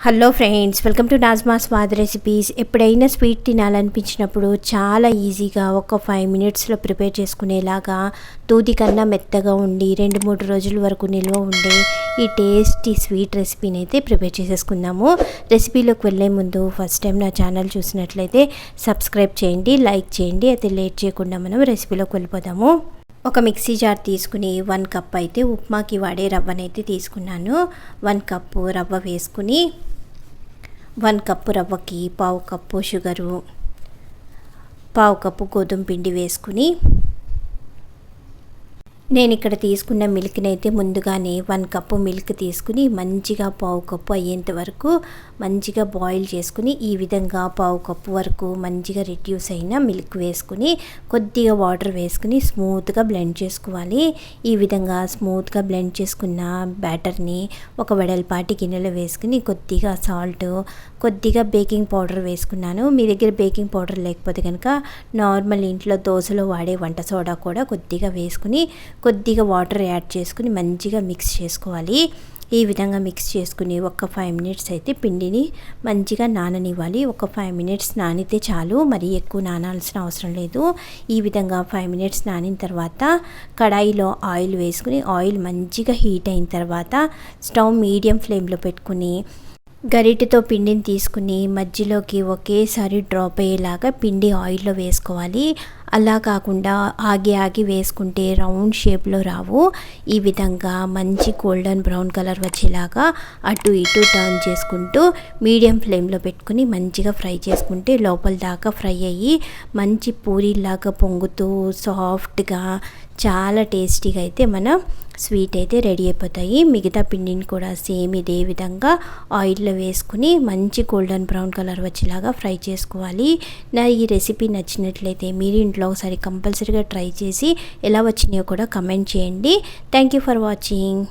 Hello friends welcome to Nazma Swad recipes ఎప్పుడైనా sweet తినాలనిపించినప్పుడు చాలా ఈజీగా ఒక ఫైవ్ మినిట్స్లో ప్రిపేర్ చేసుకునేలాగా దూది కన్నా మెత్తగా ఉండి రెండు మూడు రోజుల వరకు నిల్వ ఉండే ఈ టేస్టీ స్వీట్ రెసిపీని అయితే ప్రిపేర్ చేసేసుకుందాము. రెసిపీలోకి వెళ్ళే ముందు ఫస్ట్ టైం నా ఛానల్ చూసినట్లయితే సబ్స్క్రైబ్ చేయండి లైక్ చేయండి అయితే లేట్ చేయకుండా మనం రెసిపీలోకి వెళ్ళిపోదాము. ఒక మిక్సీ జార్ తీసుకుని వన్ కప్ అయితే ఉప్మాకి వాడే రవ్వనైతే తీసుకున్నాను. వన్ కప్పు రవ్వ వేసుకుని వన్ కప్పు రవ్వకి పావు కప్పు షుగరు పావు కప్పు గోధుమ పిండి వేసుకుని నేను ఇక్కడ తీసుకున్న మిల్క్ని అయితే ముందుగానే వన్ కప్పు మిల్క్ తీసుకుని మంచిగా పావు కప్పు అయ్యేంత వరకు మంచిగా బాయిల్ చేసుకుని ఈ విధంగా పావు కప్పు వరకు మంచిగా రిడ్యూస్ అయిన మిల్క్ వేసుకుని కొద్దిగా వాటర్ వేసుకుని స్మూత్గా బ్లెండ్ చేసుకోవాలి. ఈ విధంగా స్మూత్గా బ్లెండ్ చేసుకున్న బ్యాటర్ని ఒక వెడల్పాటి గిన్నెలో వేసుకుని కొద్దిగా సాల్ట్ కొద్దిగా బేకింగ్ పౌడర్ వేసుకున్నాను. మీ దగ్గర బేకింగ్ పౌడర్ లేకపోతే కనుక నార్మల్ ఇంట్లో దోశలో వాడే వంట సోడా కూడా కొద్దిగా వేసుకుని కొద్దిగా వాటర్ యాడ్ చేసుకుని మంచిగా మిక్స్ చేసుకోవాలి. ఈ విధంగా మిక్స్ చేసుకుని ఒక ఫైవ్ మినిట్స్ అయితే పిండిని మంచిగా నాననివ్వాలి. ఒక ఫైవ్ మినిట్స్ నానితే చాలు. మరీ ఎక్కువ నానాల్సిన అవసరం లేదు. ఈ విధంగా ఫైవ్ మినిట్స్ నానిన తర్వాత కడాయిలో ఆయిల్ వేసుకుని ఆయిల్ మంచిగా హీట్ అయిన తర్వాత స్టవ్ మీడియం ఫ్లేమ్లో పెట్టుకుని గరిటెతో పిండిని తీసుకుని మధ్యలోకి ఒకేసారి డ్రాప్ అయ్యేలాగా పిండి ఆయిల్లో వేసుకోవాలి. అలా కాకుండా ఆగి ఆగి వేసుకుంటే రౌండ్ షేప్లో రావు. ఈ విధంగా మంచి గోల్డెన్ బ్రౌన్ కలర్ వచ్చేలాగా అటు ఇటు టర్న్ చేసుకుంటూ మీడియం ఫ్లేమ్లో పెట్టుకుని మంచిగా ఫ్రై చేసుకుంటే లోపల దాకా ఫ్రై అయ్యి మంచి పూరీలాగా పొంగుతూ సాఫ్ట్గా చాలా టేస్టీగా అయితే మన స్వీట్ అయితే రెడీ అయిపోతాయి. మిగతా పిండిని కూడా సేమ్ ఇదే విధంగా ఆయిల్లో వేసుకుని మంచి గోల్డెన్ బ్రౌన్ కలర్ వచ్చేలాగా ఫ్రై చేసుకోవాలి. నా ఈ రెసిపీ నచ్చినట్లయితే మీరు ఇంట్లో ఒకసారి కంపల్సరీగా ట్రై చేసి ఎలా వచ్చినాయో కూడా కమెంట్ చేయండి. Thank you for watching.